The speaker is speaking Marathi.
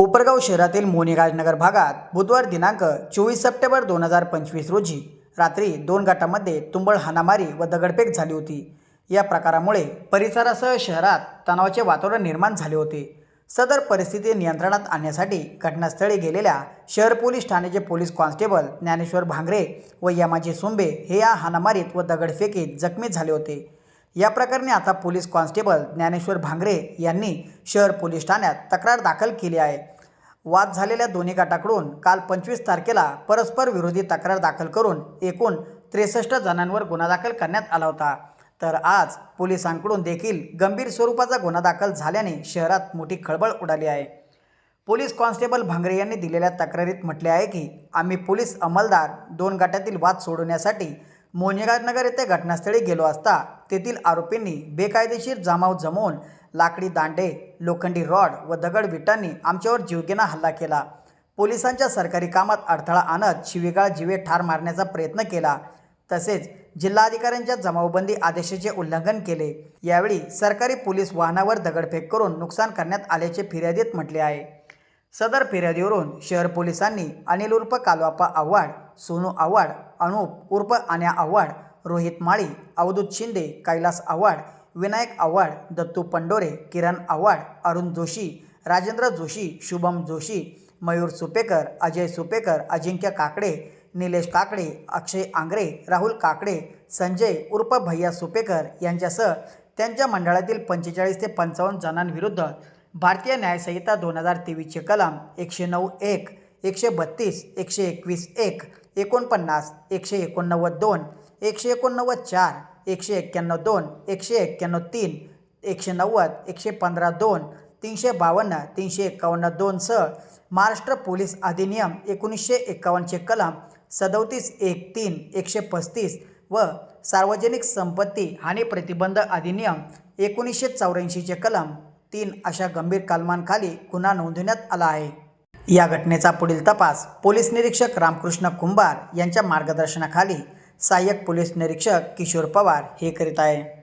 कोपरगाव शहरातील मोनीराजनगर भागात बुधवार दिनांक चोवीस सप्टेंबर दोन हजार पंचवीस रोजी रात्री दोन गटामध्ये तुंबळ हाणामारी व दगडफेक झाली होती. या प्रकारामुळे परिसरासह शहरात तणावाचे वातावरण निर्माण झाले होते. सदर परिस्थिती नियंत्रणात आणण्यासाठी घटनास्थळी गेलेल्या शहर पोलीस ठाण्याचे पोलीस कॉन्स्टेबल ज्ञानेश्वर भांगरे व यमाजी सुंबे हे या हाणामारीत व दगडफेकीत जखमी झाले होते. या प्रकरणी आता पोलीस कॉन्स्टेबल ज्ञानेश्वर भांगरे यांनी शहर पोलीस ठाण्यात तक्रार दाखल केली आहे. वाद झालेल्या दोन्ही गटाकडून काल पंचवीस तारखेला परस्पर विरोधी तक्रार दाखल करून एकूण त्रेसष्ट जणांवर गुन्हा दाखल करण्यात आला होता. तर आज पोलिसांकडून देखील गंभीर स्वरूपाचा गुन्हा दाखल झाल्याने शहरात मोठी खळबळ उडाली आहे. पोलीस कॉन्स्टेबल भांगरे यांनी दिलेल्या तक्रारीत म्हटले आहे की आम्ही पोलीस अंमलदार दोन गटातील वाद सोडवण्यासाठी मोनेगावनगर येथे घटनास्थळी गेलो असता तेथील आरोपींनी बेकायदेशीर जमाव जमवून लाकडी दांडे लोखंडी रॉड व दगड विटांनी आमच्यावर जीवघेणा हल्ला केला. पोलिसांच्या सरकारी कामात अडथळा आणत शिवीगाळ जीवे ठार मारण्याचा प्रयत्न केला. तसेच जिल्हाधिकाऱ्यांच्या जमावबंदी आदेशाचे उल्लंघन केले. यावेळी सरकारी पोलीस वाहनावर दगडफेक करून नुकसान करण्यात आल्याचे फिर्यादीत म्हटले आहे. सदर फिर्यादीवरून शहर पोलिसांनी अनिल उर्फ कालवापा आव्हाड सोनू आव्हाड अनुप उर्फ आन्या आव्हाड रोहित माळी अवधूत शिंदे कैलास आव्हाड विनायक आव्हाड दत्तू पंडोरे किरण आव्हाड अरुण जोशी राजेंद्र जोशी शुभम जोशी मयूर सुपेकर अजय सुपेकर अजिंक्य काकडे निलेश काकडे अक्षय आंग्रे राहुल काकडे संजय उर्फ भैया सुपेकर यांच्यासह त्यांच्या मंडळातील पंचेचाळीस ते पंचावन्न जणांविरुद्ध भारतीय न्यायसंहिता दोन हजार तेवीसचे कलम एकशे नऊ एक एकशे बत्तीस एकशे एकवीस एक एकोणपन्नास एकशे एकोणनव्वद दोन एकशे एकोणनव्वद चार एकशे एक्क्याण्णव दोन एकशे एक्क्याण्णव तीन एकशे नव्वद एकशे पंधरा दोन तीनशे बावन्न तीनशे एकावन्न दोनसह महाराष्ट्र पोलीस अधिनियम एकोणीसशे एकावन्नचे कलम सदोतीस एक तीन एकशे पस्तीस व सार्वजनिक संपत्ती हानी प्रतिबंध अधिनियम एकोणीसशे चौऱ्याऐंशीचे कलम तीन अशा गंभीर कलमांखाली गुन्हा नोंदवण्यात आला आहे. या घटनेचा पुढील तपास पोलीस निरीक्षक रामकृष्ण कुंभार यांच्या मार्गदर्शनाखाली सहाय्यक पोलीस निरीक्षक किशोर पवार हे करीत आहे.